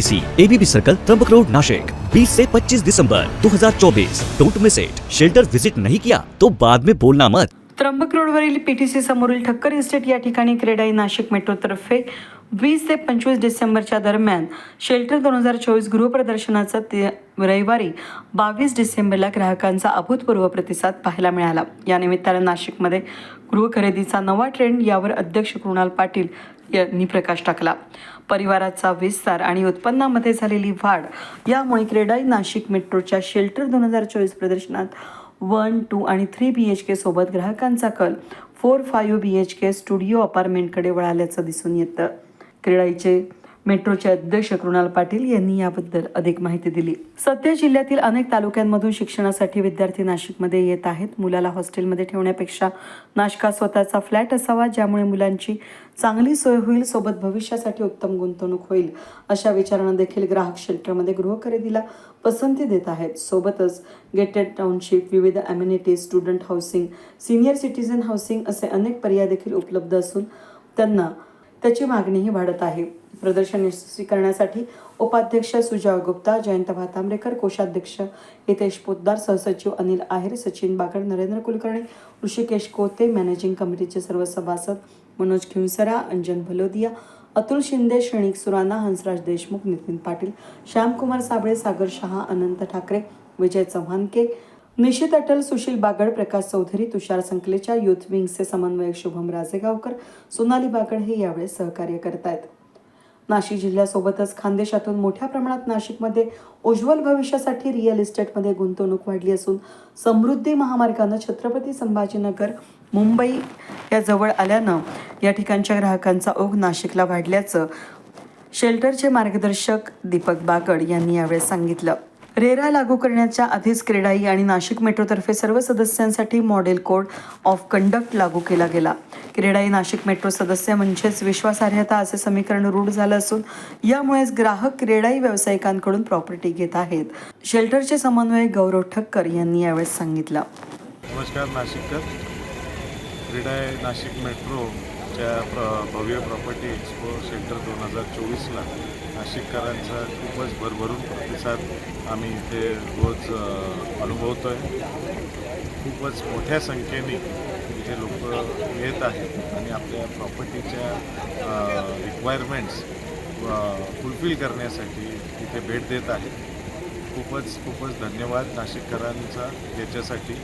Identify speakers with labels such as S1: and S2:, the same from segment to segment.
S1: C ABB circle Trimbak road Nashik 20 से 25 दिसंबर 2024 don't miss it shelter visit नहीं किया तो बाद में बोलना मत।
S2: त्र्यंबक रोडवरील पीटीसी समोरील ठक्कर इस्टेट या ठिकाणी क्रेडाई नाशिक मेट्रोतर्फे वीस ते पंचवीस डिसेंबरच्या दरम्यान शेल्टर दोन हजार चोवीस गृहप्रदर्शनाचा ते रविवारी बावीस डिसेंबरला ग्राहकांचा अभूतपूर्व प्रतिसाद पाहायला मिळाला. या निमित्तानं नाशिकमध्ये गृह खरेदीचा नवा ट्रेंड यावर अध्यक्ष कृणाल पाटील यांनी प्रकाश टाकला. परिवाराचा विस्तार आणि उत्पन्नामध्ये झालेली वाढ यामुळे क्रेडाई नाशिक मेट्रोच्या शेल्टर दोन हजार चोवीस प्रदर्शनात वन टू आणि थ्री बी एच के सोबत ग्राहकांचा कल four five B H K studio अपार्टमेंटकडे वळाल्याचं दिसून येतं. क्रीडाईचे मेट्रोचे अध्यक्ष कृणाल पाटील यांनी याबद्दल अधिक माहिती दिली. सध्या जिल्ह्यातील अनेक तालुक्यांमधून शिक्षणासाठी विद्यार्थी नाशिकमध्ये येत आहेत. मुलाला हॉस्टेलमध्ये ठेवण्यापेक्षा नाशिकात स्वतःचा फ्लॅट असावा ज्यामुळे मुलांची चांगली सोय होईल सोबत भविष्यासाठी उत्तम गुंतवणूक होईल अशा विचारानं देखील ग्राहक शेल्टरमध्ये गृह खरेदीला पसंती देत आहेत. सोबतच गेटेड टाउनशिप विविध amenities student housing senior citizen housing असे अनेक पर्याय देखील उपलब्ध असून त्यांना त्याची मागणीही वाढत आहे. प्रदर्शन यशस्वी करण्यासाठी उपाध्यक्ष सुजाव गुप्ता जयंत भातांबरेकर कोषाध्यक्ष हितेश पोद्दार सहसचिव अनिल आहेर सचिन बागड नरेंद्र कुलकर्णी ऋषिकेश कोते मॅनेजिंग कमिटीचे सर्व सभासद मनोज खिंसरा अंजन भलोदिया अतुल शिंदे श्रेणिक सुराणा हंसराज देशमुख नितीन पाटील श्यामकुमार साबळे सागर शहा अनंत ठाकरे विजय चव्हाणके निशित अटल सुशील बागड प्रकाश चौधरी तुषार संकलेच्या युथ विंगचे समन्वयक शुभम राजेगावकर सोनाली बागड हे यावेळी सहकार्य करत आहेत नाशिक जिल्ह्यासोबतच खानदेशातून मोठ्या प्रमाणात नाशिकमध्ये उज्ज्वल भविष्यासाठी रिअल इस्टेटमध्ये गुंतवणूक वाढली असून समृद्धी महामार्गानं छत्रपती संभाजीनगर मुंबई या जवळ आल्यानं या ठिकाणच्या ग्राहकांचा ओघ नाशिकला वाढल्याचं शेल्टरचे मार्गदर्शक दीपक बागड यांनी यावेळी सांगितलं. रेरा लागू करण्याच्या आधीच क्रेडाई आणि नाशिक मेट्रोतर्फे सर्व सदस्यांसाठी मॉडेल कोड ऑफ कंडक्ट लागू केला गेला. क्रेडाई नाशिक मेट्रो सदस्य म्हणजेच विश्वासार्हता असे समीकरण रूढ झालं असून यामुळेच ग्राहक क्रेडाई व्यावसायिकांकडून प्रॉपर्टी घेत आहेत. शेल्टरचे समन्वयक गौरव ठक्कर यांनी यावेळेस सांगितलं.
S3: नमस्कार नाशिककर. क्रेडाई नाशिक आमच्या प्र भव्य प्रॉपर्टी एक्सपो सेंटर दोन हजार चोवीसला नाशिककरांचा खूपच भरभरून प्रतिसाद आम्ही इथे रोज अनुभवतो आहे खूपच मोठ्या संख्येने इथे लोक येत आहेत आणि आपल्या प्रॉपर्टीच्या रिक्वायरमेंट्स फुलफिल करण्यासाठी इथे भेट देत आहेत. खूपच खूपच धन्यवाद नाशिककरांचा याच्यासाठी.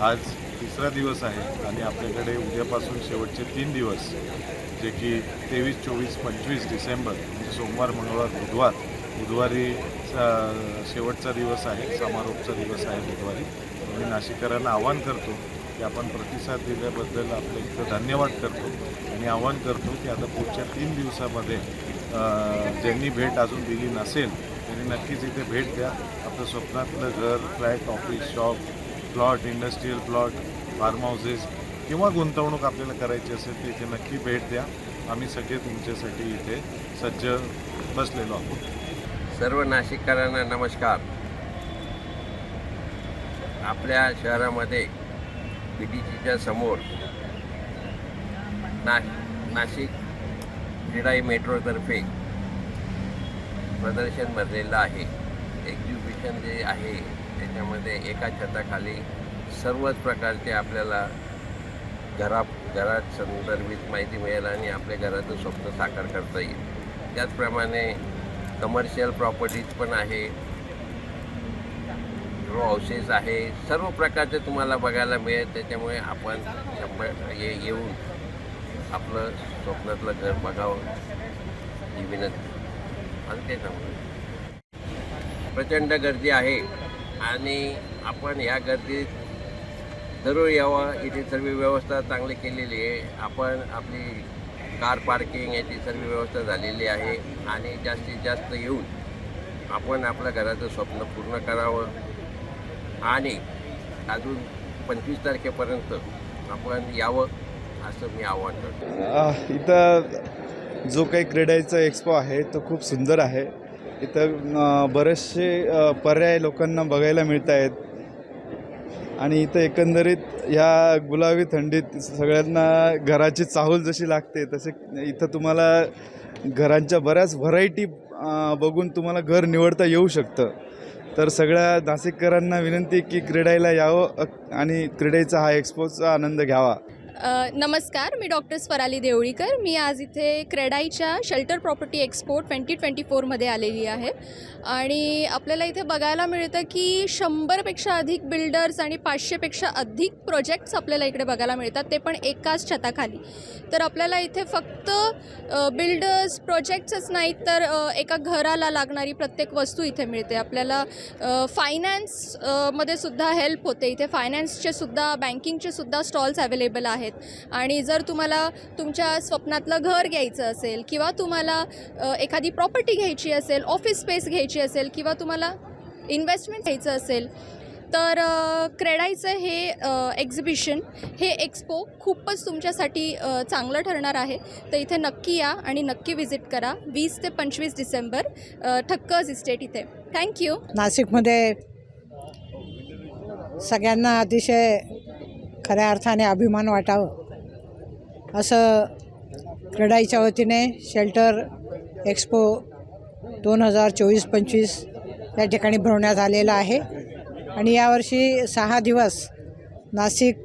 S3: आज तिसरा दिवस आहे आणि आपल्याकडे उद्यापासून शेवटचे तीन दिवस जे की तेवीस चोवीस पंचवीस डिसेंबर म्हणजे सोमवार मंगळवार बुधवार. बुधवारी शेवटचा दिवस आहे समारोपचा दिवस आहे बुधवारी. मी नाशिककरांना आवाहन करतो की आपण प्रतिसाद दिल्याबद्दल आपलं इथं धन्यवाद करतो. आणि आवाहन करतो की आता पुढच्या तीन दिवसामध्ये ज्यांनी भेट अजून दिली नसेल त्यांनी नक्कीच इथे भेट द्या. आपलं स्वप्नातलं घर flat office shop plot industrial plot farm houses किंवा गुंतवणूक आपल्याला करायची असेल तर इथे नक्की भेट द्या. आम्ही सगळे तुमच्यासाठी इथे सज्ज बसलेलो आहोत.
S4: सर्व नाशिककरांना नमस्कार. आपल्या शहरामध्ये पी टी सीच्या समोर ना नाशिक क्रीडाई मेट्रोतर्फे प्रदर्शन भरलेलं आहे. एक्झिबिशन जे आहे त्याच्यामध्ये एका छताखाली सर्वच प्रकारचे आपल्याला घरा घरात संदर्भित माहिती मिळेल आणि आपल्या घराचं स्वप्न साकार करता येईल. त्याचप्रमाणे कमर्शियल प्रॉपर्टीज पण आहे. रो हाऊसेस आहे. सर्व प्रकारचे तुम्हाला बघायला मिळेल. त्याच्यामुळे आपण शंभर ये येऊन आपलं स्वप्नातलं घर बघावं. ही विनंती. आणि ते सांगू. प्रचंड गर्दी आहे. आणि आपण ह्या गर्दीत जरूर यावा. इथे सर्व व्यवस्था चांगली केलेली आहे. आपण आपली कार पार्किंग याची सर्व व्यवस्था झालेली आहे. आणि जास्तीत जास्त येऊन आपण आपल्या घराचं स्वप्न पूर्ण करावं. आणि अजून पंचवीस तारखेपर्यंत आपण यावं असं मी आव्हान करतो.
S5: इथं जो काही क्रीडाचा एक्सपो आहे तो खूप सुंदर आहे. इथं बरेचसे पर्याय लोकांना बघायला मिळत आहेत आणि इथं एकंदरीत ह्या गुलाबी थंडीत सगळ्यांना घराची चाहूल जशी लागते तसे इथं तुम्हाला घरांच्या बऱ्याच व्हरायटी बघून तुम्हाला घर निवडता येऊ शकतं. तर सगळ्या नाशिककरांना विनंती की क्रीडायला यावं आणि क्रीडेचा हा एक्सपोचा आनंद घ्यावा.
S6: नमस्कार मी डॉक्टर स्वराली देवळीकर. मी आज इथे क्रेडाईच्या shelter property expo twenty twenty फोरमध्ये आलेली आहे. आणि आपल्याला इथे बघायला मिळतं की शंभरपेक्षा अधिक बिल्डर्स आणि पाचशेपेक्षा अधिक प्रोजेक्ट्स आपल्याला इकडे बघायला मिळतात. ते पण एकाच छताखाली. तर आपल्याला इथे फक्त बिल्डर्स प्रोजेक्ट्सच नाहीत तर एका घराला लागणारी प्रत्येक वस्तू इथे मिळते. आपल्याला फायनान्समध्ये सुद्धा हेल्प होते. इथे फायनान्सचे सुद्धा बँकिंगचे सुद्धा स्टॉल्स अवेलेबल आहेत. आणि जर तुम्हाला तुमच्या स्वप्नातलं घर घ्यायचं असेल किंवा तुम्हाला एखादी प्रॉपर्टी घ्यायची असेल ऑफिस स्पेस घ्यायची असेल किंवा तुम्हाला इन्व्हेस्टमेंट घ्यायचं असेल तर क्रेडाईचं हे एक्झिबिशन हे एक्सपो खूपच तुमच्यासाठी चांगलं ठरणार आहे. तर इथे नक्की या आणि नक्की विजिट करा. वीस ते पंचवीस डिसेंबर ठक्कज इस्टेट इथे. थँक्यू
S7: नाशिकमध्ये सगळ्यांना अतिशय खऱ्या अर्थाने अभिमान वाटावं. असं क्रीडाईच्या वतीने शेल्टर एक्सपो दोन हजार चोवीस पंचवीस या ठिकाणी भरवण्यात आलेलं आहे. आणि यावर्षी सहा दिवस नाशिक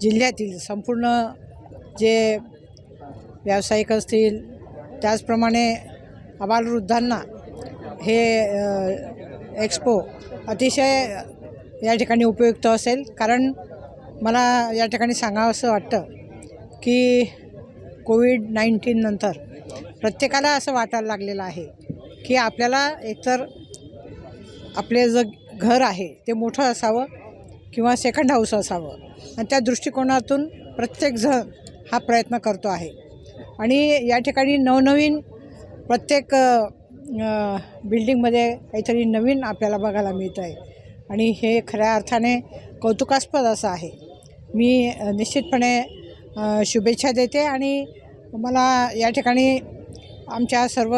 S7: जिल्ह्यातील संपूर्ण जे व्यावसायिक असतील त्याचप्रमाणे आबालवृद्धांना हे एक्स्पो एक्सपो अतिशय या ठिकाणी उपयुक्त असेल. कारण मला या ठिकाणी सांगावं असं वाटतं की कोविड नाईन्टीन नंतर प्रत्येकाला असं वाटायला लागलेलं आहे की आपल्याला एकतर आपले जे घर आहे ते मोठं असावं किंवा सेकंड हाऊस असावं. आणि त्या दृष्टिकोनातून प्रत्येकजण हा प्रयत्न करतो आहे. आणि या ठिकाणी नवनवीन प्रत्येक बिल्डिंगमध्ये काहीतरी नवीन आपल्याला बघायला मिळतं आहे आणि हे खऱ्या अर्थाने कौतुकास्पद असं आहे. मी निश्चितपणे शुभेच्छा देते आणि मला या ठिकाणी आमच्या सर्व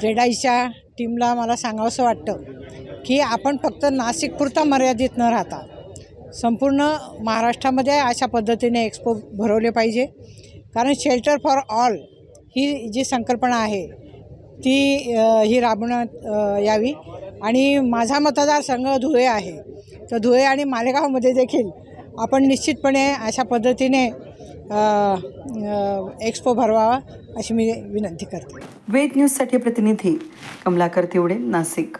S7: क्रेडाईच्या टीमला मला सांगावंसं वाटतं की आपण फक्त नाशिकपुरता मर्यादित न राहता संपूर्ण महाराष्ट्रामध्ये अशा पद्धतीने एक्सपो भरवले पाहिजे. कारण शेल्टर फॉर ऑल ही जी संकल्पना आहे ती ही राबवण्यात यावी. आणि माझा मतदारसंघ धुळे आहे. तर धुळे आणि मालेगावमध्ये देखील आपण निश्चितपणे अशा पद्धतीने एक्सपो भरवावा अशी मी विनंती करते.
S2: वेद न्यूजसाठी प्रतिनिधी कमलाकर तिवडे नाशिक.